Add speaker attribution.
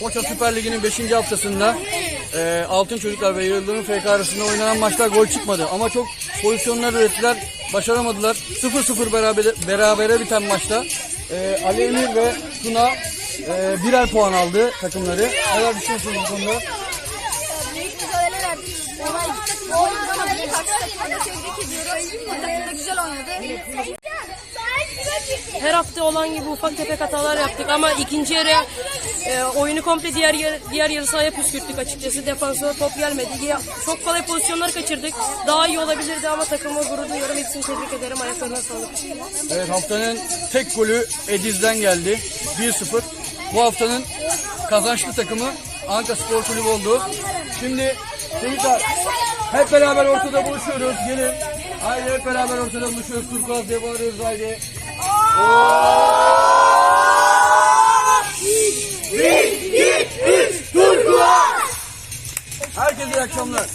Speaker 1: Foça Süper Ligi'nin 5. haftasında e, Altın Çocuklar ve Yıldırım FK arasında oynanan maçta gol çıkmadı. Ama çok pozisyonlar ürettiler, başaramadılar. 0-0 beraber, berabere biten maçta e, Ali Emir ve Tuna e, birer puan aldı takımları. Neler düşünüyorsunuz bu konuda?
Speaker 2: Güzel oynadı.
Speaker 3: Her hafta olan gibi ufak tefek hatalar yaptık ama ikinci yarı e, oyunu komple diğer yarı, diğer yarı sahaya püskürttük açıkçası. Defansa top gelmedi. Ya- Çok kolay pozisyonlar kaçırdık. Daha iyi olabilirdi ama takımı gurur duyuyorum. Hepsini tebrik ederim. Ayaklarına sağlık.
Speaker 1: Evet haftanın tek golü Ediz'den geldi. 1-0. Bu haftanın kazançlı takımı Anka Spor Kulübü oldu. Şimdi çocuklar hep beraber ortada buluşuyoruz. Gelin. Haydi hep beraber ortada buluşuyoruz. Turkuaz diye bağırıyoruz haydi. Bir, iki, üç, Turkuaz! Herkese iyi akşamlar.